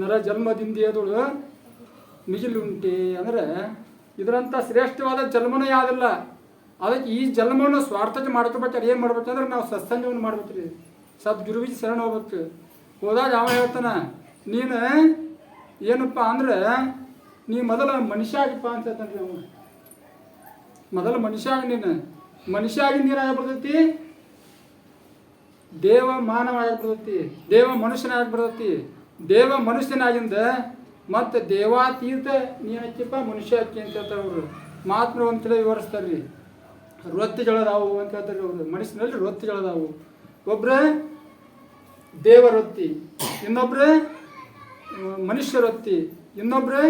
ನರ ಜನ್ಮದಿಂದೇದಳು ಮಿಗಿಲುಂಟೆ ಅಂದರೆ ಇದರಂಥ ಶ್ರೇಷ್ಠವಾದ ಜನ್ಮನೇ ಯಾವುದಿಲ್ಲ. ಅದಕ್ಕೆ ಈ ಜನ್ಮವನ್ನು ಸ್ವಾರ್ಥಕ್ಕೆ ಮಾಡ್ಕೋಬೇಕಾದ್ರೆ ಏನು ಮಾಡ್ಬೇಕಂದ್ರೆ ನಾವು ಸತ್ಸಂಗವನ್ನು ಮಾಡ್ಬೇಕು ರೀ ಸದ್ಗುರುವಿಗೆ ಶರಣ ಹೋಗ್ಬೇಕು. ಹೋದಾಗ ಯಾವ ಹೇಳ್ತಾನ, ನೀನು ಏನಪ್ಪ ಅಂದ್ರೆ ನೀ ಮೊದಲ ಮನುಷ್ಯ ಆಗಿಪ್ಪ ಅಂತ ಹೇಳ್ತಾನೆ ರೀ ಅವ. ಮೊದಲ ಮನುಷ್ಯ ಆಗಿ ನೀನು. ಮನುಷ್ಯ ಆಗಿ ನೀರಾಗ ಆಗ್ಬಿಡ್ತೈತಿ ದೇವ ಮಾನವ ಆಗಿಬಿಡ್ತೈತಿ ದೇವ ಮನುಷ್ಯನ ಬಿಡ್ತೈತಿ ದೇವ ಮನುಷ್ಯನಾಗಿಂದ ಮತ್ತೆ ದೇವಾತೀತ ನೀನಕ್ಕಿಪ್ಪ ಮನುಷ್ಯ ಅಕ್ಕಿ ಅಂತ ಹೇಳ್ತಾರೆ ಅವರು. ಮಾತ್ರ ವಿವರಿಸ್ತಾರೆ ರೀ. ರೊತ್ತಿಗಳದಾವು ಅಂತ ಹೇಳ್ತಾರೆ ಅವರು. ಮನುಷ್ಯನಲ್ಲಿ ರೊತ್ತಿಗಳದಾವು ಒಬ್ಬರ ದೇವರೊತ್ತಿ ಇನ್ನೊಬ್ಬರ ಮನುಷ್ಯ ರೊತ್ತಿ, ಇನ್ನೊಬ್ರು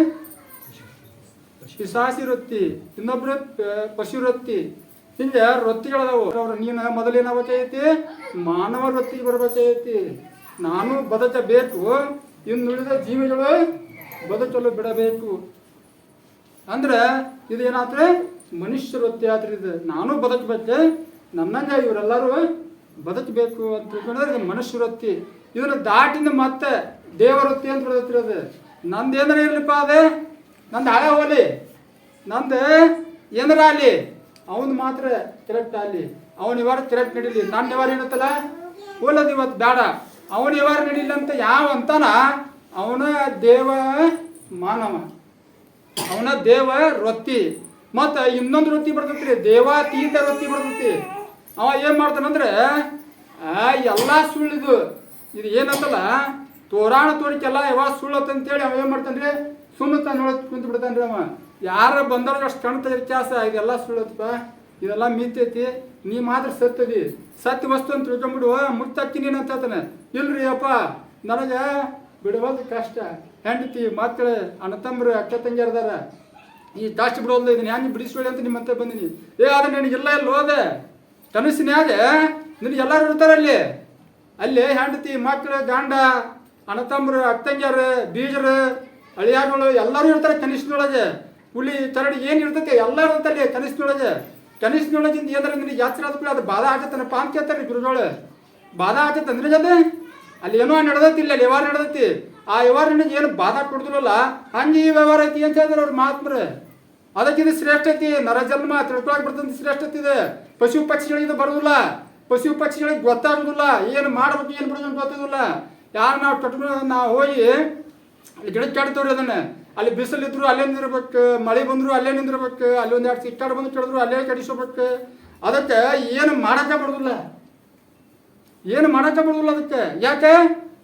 ಪಿಸಾಸಿ ರೊತ್ತಿ, ಇನ್ನೊಬ್ರು ಪ- ಪಶು ವೃತ್ತಿ ಹಿಂಗೆ ವೃತ್ತಿಗಳದಾವು ಅವ್ರು ನೀನು ಮೊದಲೇನಾಗಬೇಕೈತಿ ಮಾನವ ವೃತ್ತಿಗೆ ಬರ್ಬೇಕೈತಿ ನಾನು ಬದುಕಬೇಕು ಇನ್ನುಳಿದ ಜೀವಿಗಳು ಬದುಕಲು ಬಿಡಬೇಕು. ಅಂದ್ರೆ ಏನಾದ್ರೆ ಮನುಷ್ಯ ವೃತ್ತಿ ಇದು. ನಾನು ಬದುಕಬೇಕು, ನನ್ನಂಗೆ ಇವರೆಲ್ಲರೂ ಬದುಕಬೇಕು ಅಂತ ತಿಳ್ಕೊಂಡ್ರೆ ಇದು ಮನುಷ್ಯ ವೃತ್ತಿ. ಇದನ್ನ ದಾಟಿಂದ ಮತ್ತೆ ದೇವರ ವೃತ್ತಿ ಅಂತ ಬರ್ತೈತ್ರಿ ಅದು. ನಂದು ಏನಾರ ಇರ್ಲಿಪ್ಪ ಅದೇ? ನಂದು ಹಳೆ ಹೋಲಿ. ನಂದು ಏನಾರ ಅಲ್ಲಿ ಅವನು ಮಾತ್ರ ಕರೆಕ್ಟ್ ಆಗಲಿ. ಅವನು ಇವಾಗ ಕರೆಕ್ಟ್ ನಡೀಲಿ. ನನ್ನ ಇವಾರ ಏನತ್ತಲ್ಲ ಹೋಲದು ಇವತ್ತು ಬೇಡ. ಅವನ ಇವಾರ ನಡೀಲಿಲ್ಲ ಅಂತ ಯಾವ ಅಂತಾನ? ಅವನ ದೇವ ಮಾನವ. ಅವನ ದೇವ ರೊತ್ತಿ. ಮತ್ತು ಇನ್ನೊಂದು ರೊತ್ತಿ ಬರ್ತೈತ್ರಿ, ದೇವಾತೀತ ರೊತ್ತಿ ಬರ್ತೈತಿ. ಅವ ಏನು ಮಾಡ್ತಾನಂದ್ರೆ ಎಲ್ಲ ಸುಳ್ಳಿದು. ಇದು ಏನಂತಲ್ಲ, ತೋರಾಣ ತೋರಿಕೆಲ್ಲ ಯಾವಾಗ ಸುಳ್ಳತ್ತಂತೇಳಿ ಅವ ಏನು ಮಾಡ್ತಾನ್ರಿ? ಸುಮ್ಮನೆ ತಾನು ನೋಡಕ್ ಕುಂತು ಬಿಡ್ತಾನ್ರಿ ಅವ. ಯಾರು ಬಂದವ್ರಿಗೆ ಅಷ್ಟು ಕಣ್ತ ವ್ಯತ್ಯಾಸ, ಇದೆಲ್ಲ ಸುಳ್ಳತ್ತಪ್ಪ. ಇದೆಲ್ಲ ಮಿತ್ತೈತಿ ನೀ ಮಾತ್ರ ಸತ್ತದಿ. ಸತ್ಯ ವಸ್ತು ಅಂತ ತಿಳ್ಕೊಂಬಿಡು ಮುಟ್ಟಿ ನೀನು ಅಂತ ಹೇಳ್ತಾನೆ. ಇಲ್ರಿ ಅಪ್ಪ, ನನಗೆ ಬಿಡುವುದು ಕಷ್ಟ. ಹೆಂಡತಿ ಮಕ್ಕಳು ಅಣ್ಣ ತಮ್ಮರು, ಅಕ್ಕ ತಂಗಿಯರ್ದಾರ ಈ ಕಷ್ಟ ಬಿಡೋದು ಇದನ್ನ ಹೆಂಗೆ ಬಿಡಿಸ್ಬೇಡಿ ಅಂತ ನಿಮ್ಮಂತ ಬಂದಿನಿ. ಏ, ಆದ್ರೆ ನಿನಗೆಲ್ಲ ಇಲ್ಲ ಹೋದೆ? ಕನಸಿನ್ಯಾಗ ನಿನಗೆ ಎಲ್ಲರೂ ಇರ್ತಾರೆ ಅಲ್ಲಿ. ಅಲ್ಲಿ ಹೆಂಡತಿ ಮಕ್ಕಳು ಗಂಡ, ಅಣ್ಣ ತಮ್ಮರು, ಅಕ್ಕ ತಂಗಿಯರು, ಬೀಜರು ಅಳಿಯಾಗಳು ಎಲ್ಲರೂ ಇರ್ತಾರೆ ಕನಸಿನೊಳಗೆ. ಹುಲಿ, ಚರಡಿ ಏನು ಇರ್ತೈತೆ ಎಲ್ಲರೂ ಇರ್ತಾರೆ ಕನಿಷ್ಠನೊಳಗೆ ಕನಿಷ್ಠನೊಳಗಿಂದ ಏನಾರ ನಿನಗೆ ಯಾತ್ರೆ ಆದ ಕೂಡ ಅದು ಬಾಧ ಆಗತ್ತನಪ್ಪ ಅಂತ ಕೇಳ್ತಾರೆ ಗುರುಗಳು. ಬಾಧಾ ಆಗತ್ತೆ ಅಂದ್ರೆ ಜೊತೆ? ಅಲ್ಲಿ ಏನೋ ನಡೆದೈತಿ, ಇಲ್ಲಿ ವ್ಯವಹಾರ ನಡೆದೈತಿ. ಆ ವ್ಯವಹಾರ ನಿನಗೆ ಏನು ಬಾಧ ಕೊಡ್ದಿಲ್ಲಲ್ಲ? ಹಂಗೆ ಈ ವ್ಯವಹಾರ ಐತಿ ಅಂತ ಹೇಳಿದ್ರೆ ಅವ್ರು ಮಹಾತ್ಮರು. ಅದಕ್ಕಿಂತ ಶ್ರೇಷ್ಠ ಐತಿ ನರಜನ್ಮ ತಿಳ್ಕೊಳಕ್ ಬರ್ತಂತ ಶ್ರೇಷ್ಠ ಇದೆ. ಪಶು ಪಕ್ಷಿಗಳಿಂದ ಬರೋದಿಲ್ಲ. ಪಶು ಪಕ್ಷಿಗಳಿಗೆ ಗೊತ್ತಾಗೋದಿಲ್ಲ. ಏನು ಮಾಡ್ಬೇಕು, ಏನು ಬಿಡೋದು ಗೊತ್ತಾಗೋದಿಲ್ಲ. ಯಾರು ನಾವು ಕಟ್ಕೊಂಡು ನಾವು ಹೋಗಿ ಗಿಡಕ್ಕೆ ಕೆಡ್ತವ್ರಿ ಅದನ್ನ ಅಲ್ಲಿ ಬಿಸಿಲಿದ್ರು ಅಲ್ಲೇ ನಿಂದಿರ್ಬೇಕು, ಮಳೆ ಬಂದ್ರು ಅಲ್ಲೇ ನಿಂದಿರ್ಬೇಕು, ಅಲ್ಲಿ ಒಂದು ಎರಡು ಬಂದು ಕೆಡಿದ್ರು ಅಲ್ಲೇ ಕಡಿಸಬೇಕು ಅದಕ್ಕೆ ಏನು ಮಾಡಕ್ಕೆ ಬಿಡುದಿಲ್ಲ ಏನು ಮಾಡಕ್ಕೆ ಬಿಡೋದಿಲ್ಲ ಅದಕ್ಕೆ. ಯಾಕೆ?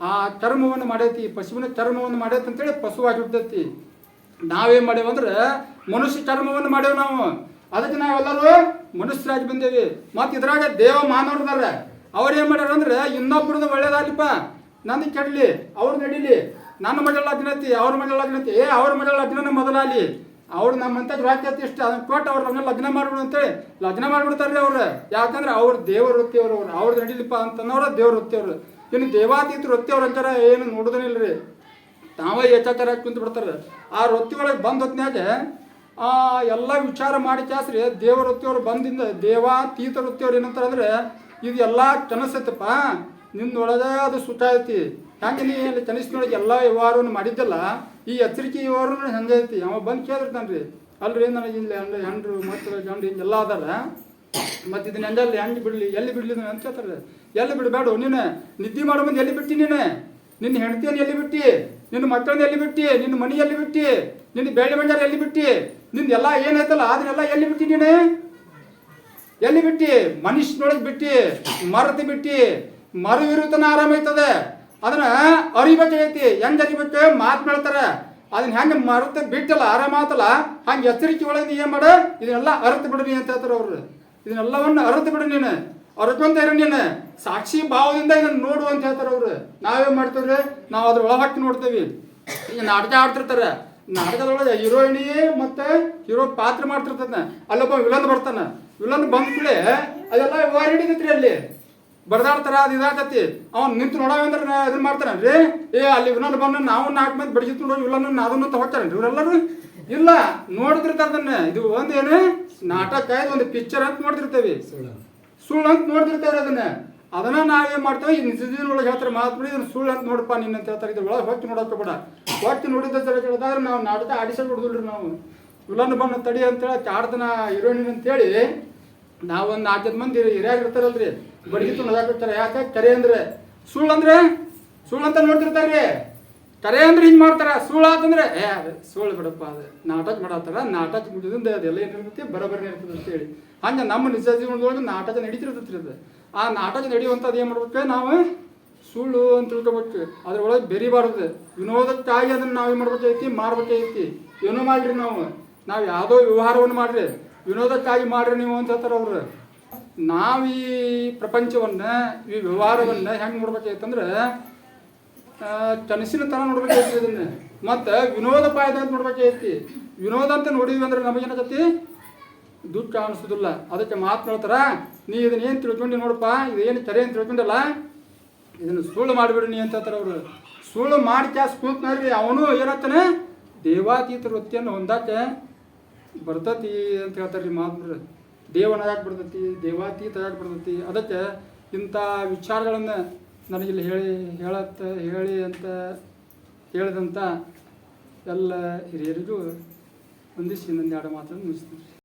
ಆ ಚರ್ಮವನ್ನು ಮಾಡೈತಿ, ಪಶುವಿನ ಚರ್ಮವನ್ನು ಮಾಡೈತಿ ಅಂತೇಳಿ ಪಶುವಾಗಿ ಬಿಡ್ತೈತಿ ನಾವೇನು ಮಾಡೇವ ಅಂದ್ರೆ ಮನುಷ್ಯ ಚರ್ಮವನ್ನು ಮಾಡೇವು ನಾವು. ಅದಕ್ಕೆ ನಾವೆಲ್ಲರೂ ಮನುಷ್ಯರಾಗಿ ಬಂದೇವಿ. ಮತ್ತು ಇದ್ರಾಗ ದೇವ ಮಾನವರದಾರೆ ಅವ್ರು ಏನು ಮಾಡ್ಯಾರ ಅಂದ್ರೆ ಇನ್ನೊಬ್ರದ್ದು ಒಳ್ಳೇದಾಗ್ಲಿಪ್ಪ. ನಂದು ಕೆಡಲಿ ಅವ್ರು ನಡೀಲಿ. ನನ್ನ ಮಗಳ ಲಗ್ನತಿ ಅವ್ರ ಮಗಳ ಲಗ್ನತಿ ಏ, ಅವ್ರ ಮಗಳ ಲಗ್ನ ಮೊದಲಾಲಿ. ಅವ್ರು ನಮ್ಮಂತ ಅತಿ ಇಷ್ಟ ಅದನ್ನ ಕೊಟ್ಟು ಅವ್ರ ಲಗ್ನ ಲಗ್ನ ಮಾಡ್ಬಿಡು ಅಂತೇಳಿ. ಲಗ್ನ ಮಾಡ್ಬಿಡ್ತಾರ್ರಿ ಅವ್ರು. ಯಾಕಂದ್ರೆ ಅವ್ರ ದೇವ್ರ ವೃತ್ತಿ ಅವ್ರು. ಅವ್ರು ಅವ್ರು ನಡೀಲಿಪ್ಪ ಅಂತನ್ನೋರ ದೇವ್ರ ವೃತ್ತಿಯವರು. ಇನ್ನು ದೇವಾತೀತ ವೃತ್ತಿ ಅವ್ರ ಅಂತಾರ, ಏನು ನೋಡೋದನಿಲ್ರಿ ತಾವೇ ಹೆಚ್ಚಾಚಾರ ಕುಂತು ಬಿಡ್ತಾರೆ. ಆ ವೃತ್ತಿ ಒಳಗೆ ಬಂದ ಹೊತ್ನ್ಯಾಗ, ಆ, ಎಲ್ಲ ವಿಚಾರ ಮಾಡಿ ಕ್ಯಾಸ್ರಿ ದೇವ ವೃತ್ತಿಯವ್ರು ಬಂದಿಂದ ದೇವಾತೀತ ವೃತ್ತಿಯವ್ರು ಏನಂತಾರೆ ಅಂದ್ರೆ ಇದು ಎಲ್ಲ ಕನಸೈತಪ್ಪ. ನಿನ್ನೊಳಗೆ ಅದು ಸುಖ ಐತಿ ಯಾಕೆ ನೀ ಕನಸಿನೊಳಗೆ ಎಲ್ಲ ವ್ಯವಹಾರವನ್ನು ಮಾಡಿದ್ದಲ್ಲ? ಈ ಎಚ್ಚರಿಕೆ ವ್ಯವಹಾರ ಹೆಂಗೆ ಐತಿ. ಅವ ಬಂದು ಕೇಳಿರ್ತಾನ್ರಿ. ಅಲ್ರಿ, ನನಗೆ ಇಲ್ಲಿ ಅಂದ್ರೆ ಹೆಂಡ್ರು ಮಕ್ಕಳು ಗಂಡು ಹಿಂಗೆಲ್ಲ ಅದಲ್ಲ ಮತ್ತೆ ಇದನ್ನ ಹೆಂಗಲ್ಲಿ ಹೆಂಗೆ ಬಿಡಲಿ, ಎಲ್ಲಿ ಬಿಡಲಿ ಅಂತ ಹೇಳ್ತಾರೆ. ಎಲ್ಲಿ ಬಿಡಬೇಡ ನೀನು. ನಿದ್ದೆ ಮಾಡೋ ಮುಂದೆ ಎಲ್ಲಿ ಬಿಟ್ಟಿ ನೀನು? ನಿನ್ನ ಹೆಂಡತಿಯನ್ನು ಎಲ್ಲಿ ಬಿಟ್ಟಿ? ನಿನ್ನ ಮಕ್ಕಳನ್ನ ಎಲ್ಲಿ ಬಿಟ್ಟಿ? ನಿನ್ನ ಮನೆ ಎಲ್ಲಿ ಬಿಟ್ಟಿ? ನಿನ್ನ ಬೇಳೆ ಬಂಡಾರ ಎಲ್ಲಿ ಬಿಟ್ಟಿ? ನಿನ್ನ ಎಲ್ಲ ಏನೈತಲ್ಲ ಅದನ್ನೆಲ್ಲ ಎಲ್ಲಿ ಬಿಟ್ಟಿ ನೀನು? ಎಲ್ಲಿ ಬಿಟ್ಟಿ? ಮನುಷ್ಯನೊಳಗೆ ಬಿಟ್ಟಿ, ಮರದ ಬಿಟ್ಟಿ ಮರವಿರುತನ ಆರಾಮೈತದೆ ಅದನ್ನ ಅರಿಬೇಕಾಗೈತಿ ಹೆಂಗ್ ಅರಿಬೇಕು ಮಾತು ಮಾಡ್ತಾರೆ. ಅದನ್ನ ಹೆಂಗೆ ಮರುತ ಬಿಟ್ಟಲ್ಲ ಆರಾಮ ಆತಲ್ಲ? ಹಂಗೆ ಎಚ್ಚರಿಕೆ ಒಳಗೆ ನೀ ಏನ್ ಮಾಡ? ಇದನ್ನೆಲ್ಲ ಅರ್ಥ ಬಿಡ್ರಿ ಅಂತ ಹೇಳ್ತಾರೆ ಅವರು. ಇದನ್ನೆಲ್ಲವನ್ನ ಅರ್ಥ ಬಿಡು ನೀನು. ಅರ್ಕೊಂತ ಇರು ನೀನು. ಸಾಕ್ಷಿ ಭಾವದಿಂದ ಇದನ್ನ ನೋಡು ಅಂತ ಹೇಳ್ತಾರೆ ಅವ್ರು. ನಾವೇನ್ ಮಾಡ್ತೇವ್ರಿ? ನಾವು ಅದ್ರ ಒಳ ಹಾಕಿ ನೋಡ್ತೇವಿ. ಈಗ ನಾಟಕ ಆಡ್ತಿರ್ತಾರೆ. ನಾಟಕದೊಳಗೆ ಹೀರೋಯಿನಿ ಮತ್ತೆ ಹೀರೋ ಪಾತ್ರ ಮಾಡ್ತಿರ್ತಾನೆ ಅಲ್ಲೊಬ್ಬ ವಿಲನ್ ಬರ್ತಾನೆ. ವಿಲನ್ ಬಂದ ಅದೆಲ್ಲ ವಾರ್ ಹಿಡಿತೈತ್ರಿ ಅಲ್ಲಿ. ಬಡ್ದಾಡ್ತಾರ ಅದು ಇದಾಗತ್ತಿ. ಅವ್ನು ನಿಂತು ನೋಡವಂದ್ರೆ ಇದನ್ನ ಮಾಡ್ತಾನೆ ರೀ ಏ ಅಲ್ಲಿ ವಿಲನ್ ಬಂದು ನಾವು ನಾಲ್ಕು ಮಂದಿ ಬಡಿಸಿತ್ತು ನೋಡಿ ವಿಲನ್ ಅದನ್ನು ತಗೋತಾರೇನ್ರಿ ಇವರೆಲ್ಲರೂ? ಇಲ್ಲ ನೋಡ್ತಿರ್ತಾರೆ ಅದನ್ನ. ಇದು ಒಂದೇನು? ನಾಟಕ ಒಂದು ಪಿಕ್ಚರ್ ಅಂತ ನೋಡ್ತಿರ್ತೇವೆ ಸುಳ್ಳು ಅಂತ. ನೋಡ್ತಿರ್ತೇವೆ ಅದನ್ನ. ಅದನ್ನ ನಾವೇನ್ ಮಾಡ್ತೇವೆ? ಈ ನಿಜದಿನೊಳಗೆ ಹೇಳ್ತಾರೆ ಮಹಾತ್ಮ ಇದನ್ನ ಸುಳ್ಳು ಅಂತ ನೋಡಪ್ಪ ನಿನ್ನ ಅಂತ ಹೇಳ್ತಾರೆ. ಇದ್ರ ಒಳಗೆ ಹೊತ್ತು ನೋಡಕ್ಕೆ ಬೇಡ. ಹೊತ್ತು ನೋಡಿದ ಸರ ಹೇಳಿದ್ರೆ ನಾವು ನಾಟಕ ಆಡಿಸಲ್ ಬಿಡುದಿಲ್ರಿ ನಾವು. ವಿಲನ್ ಬಣ್ಣ ತಡಿ ಅಂತೇಳಿ ಆಡ್ದನ ಹೀರೋಯಿನ್ ಅಂತೇಳಿ ನಾವೊಂದು ನಾಲ್ಕೈದು ಮಂದಿ ಹಿರಿಯಾಗ ಇರ್ತಾರಲ್ರಿ, ಬಡಗಿ ತುಣದಾಕಿರ್ತಾರೆ ಯಾಕೆ? ಕರೆ ಅಂದ್ರೆ ಸುಳ್ಳು ಅಂದ್ರೆ? ಸುಳ್ಳು ಅಂತ ನೋಡ್ತಿರ್ತಾರ್ರಿ. ಕರೆ ಅಂದ್ರೆ ಹಿಂಗೆ ಮಾಡ್ತಾರೆ. ಸುಳ್ಳು ಆತಂದ್ರೆ, ಏ, ಅದು ಸುಳ್ಳು ಬಿಡಪ್ಪ, ಅದು ನಾಟಕ ಮಾಡತ್ತಾರ ನಾಟಕ ಮುಗಿದಿಂದ ಅದೆಲ್ಲ ಏನಿರ್ತೈತಿ ಬರೋಬ್ಬರಿ ಇರ್ತದೆ ಅಂತೇಳಿ ಹಂಗೆ ನಮ್ಮ ನಿಜ ಜೀವನದೊಳಗೆ ನಾಟಕ ನಡೀತಿರ್ತೈತ್ರಿ ಅದು. ಆ ನಾಟಕ ನಡೆಯುವಂಥದ್ದು ಏನು ಮಾಡ್ಬೇಕು ನಾವು? ಸುಳ್ಳು ಅಂತ ತಿಳ್ಕೊಬೇಕು. ಅದ್ರೊಳಗೆ ಬೆರಿಬಾರ್ದು. ವಿನೋದಕ್ಕಾಗಿ ಅದನ್ನು ನಾವು ಏನು ಮಾಡ್ಬೇಕೈತಿ ಮಾರ್ಬೇಕಾಗೈತಿ ಏನೋ ಮಾಡ್ರಿ ನಾವು. ನಾವು ಯಾವುದೋ ವ್ಯವಹಾರವನ್ನು ಮಾಡ್ರಿ. ವಿನೋದಕ್ಕಾಗಿ ಮಾಡ್ರಿ ನೀವು ಅಂತ ಹೇಳ್ತಾರೆ ಅವ್ರು. ನಾವು ಈ ಪ್ರಪಂಚವನ್ನು ಈ ವ್ಯವಹಾರವನ್ನು ಹೆಂಗೆ ನೋಡ್ಬೇಕಾಗೈತಂದ್ರೆ ಆ, ಕನಸಿನ ಥರ ನೋಡ್ಬೇಕೈತಿ ಇದನ್ನು. ಮತ್ತು ವಿನೋದ ಪಾಯದ ಅಂತ ನೋಡ್ಬೇಕಾಗೈತಿ ವಿನೋದ ಅಂತ ನೋಡಿದ್ವಿ ಅಂದ್ರೆ ನಮಗೇನಾಗತ್ತಿ ದುಡ್ಡು ಕಾಣಿಸೋದಿಲ್ಲ. ಅದಕ್ಕೆ ಮಾತು ಹೇಳ್ತಾರ ನೀ ಇದನ್ನ ಏನು ತಿಳ್ಕೊಂಡು ನೋಡಪ್ಪ ಇದೇನು ಕರೆ ಅಂತ ತಿಳ್ಕೊಂಡಲ್ಲ? ಇದನ್ನು ಸುಳ್ಳು ಮಾಡಿಬಿಡು ನೀ ಅಂತ ಹೇಳ್ತಾರೆ ಅವರು. ಸುಳ್ಳು ಮಾಡಿ ಕ್ಯಾಸ್ ಕೂತ್ನಾರ್ರಿ ಅವನು ಏನತ್ತಾನೆ ದೇವಾತೀತ ವೃತ್ತಿಯನ್ನು ಹೊಂದಾಕೆ ಬರ್ತತಿ ಅಂತ ಹೇಳ್ತಾರೆ ರೀ ಮಾತ್ರ. ದೇವನ ಯಾಕೆ ಬರ್ತೈತಿ, ದೇವಾತೀತ ಯಾಕೆ ಬರ್ತೈತಿ. ಅದಕ್ಕೆ ಇಂಥ ವಿಚಾರಗಳನ್ನು ನನಗಿಲ್ಲಿ ಹೇಳಿ, ಹೇಳತ್ತ, ಹೇಳಿ ಅಂತ ಹೇಳಿದಂಥ ಎಲ್ಲ ಹಿರಿಯರಿಗೂ ಒಂದಿಷ್ಟು ಇನ್ನೊಂದು ಎರಡು ಮಾತನ್ನು ಮುಗಿಸ್ತೀನಿ.